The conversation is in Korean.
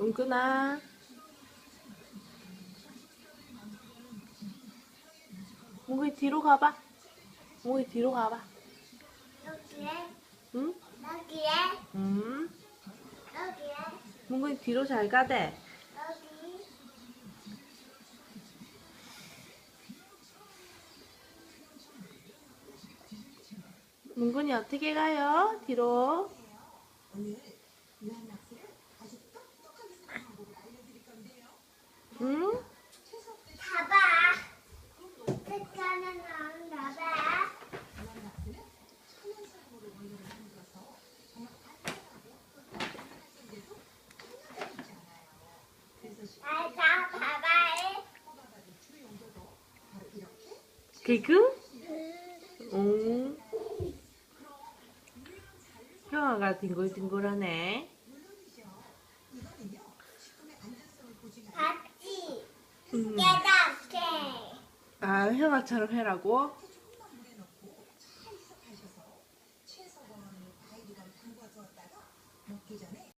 은근아. 몽이 뒤로 가봐. 몽이 뒤로 가봐. 여기에 응? 여기에 음. 여기에 몽이 뒤로 잘 가대. 여기 몽근이 어떻게 가요? 뒤로. 응? 봐봐 색깔은 안 봐봐 아자 봐봐 개그? 응. 형아가 뒹굴뒹굴하네. 봤지 음. 깨닫게 아, 형아처럼 해라고?